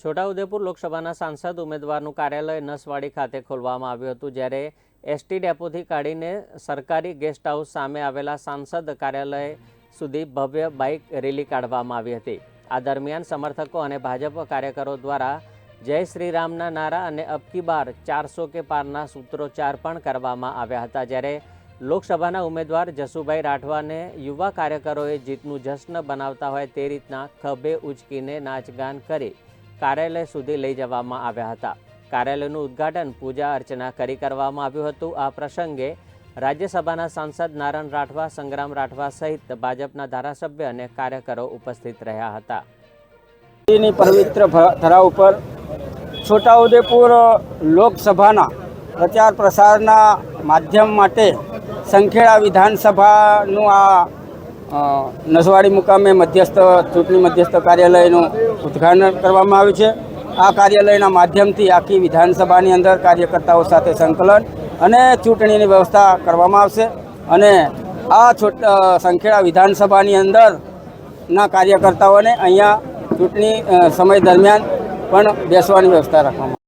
છોટાઉદેપુર લોકસભાના સાંસદ ઉમેદવારનું કાર્યાલય નસવાડી ખાતે ખોલવામાં આવ્યું હતું, જ્યારે એસટી ડેપોથી કાઢીને સરકારી ગેસ્ટ હાઉસ સામે આવેલા સાંસદ કાર્યાલય સુધી ભવ્ય બાઇક રેલી કાઢવામાં આવી હતી. આ દરમિયાન સમર્થકો અને ભાજપ કાર્યકરો દ્વારા જય શ્રી રામના નારા અને અબકી બાર ચારસો કે પારના સૂત્રોચ્ચાર પણ કરવામાં આવ્યા હતા, જ્યારે લોકસભાના ઉમેદવાર જસુભાઈ રાઠવાને યુવા કાર્યકરોએ જીતનું જશ્ન બનાવતા હોય તે રીતના ખભે ઉચકીને નાચગાન કરી કાર્યાલય સુધી લઈ જવામાં આવ્યા હતા. કાર્યાલયનું ઉદ્ઘાટન પૂજા અર્ચના કરી કરવામાં આવ્યું હતું. આ પ્રસંગે રાજ્યસભાના સાંસદ નારણ રાઠવા, સંગ્રામ રાઠવા સહિત ભાજપના ધારાસભ્ય અને કાર્યકરો ઉપસ્થિત રહ્યા હતા. પવિત્ર ધરા ઉપર છોટાઉદેપુર લોકસભાના પ્રચાર પ્રસારના માધ્યમ માટે સંખેડા વિધાનસભાનું આ નસવાડી મુકામે મધ્યસ્થ, ચૂંટણી મધ્યસ્થ કાર્યાલયનું ઉદ્ઘાટન કરવામાં આવ્યું છે. આ કાર્યાલયના માધ્યમથી આખી વિધાનસભાની અંદર કાર્યકર્તાઓ સાથે સંકલન અને ચૂંટણીની વ્યવસ્થા કરવામાં આવશે. અને આ સંખેડા વિધાનસભાની અંદરના કાર્યકર્તાઓને અહીંયા ચૂંટણી સમય દરમિયાન પણ બેસવાની વ્યવસ્થા રાખવામાં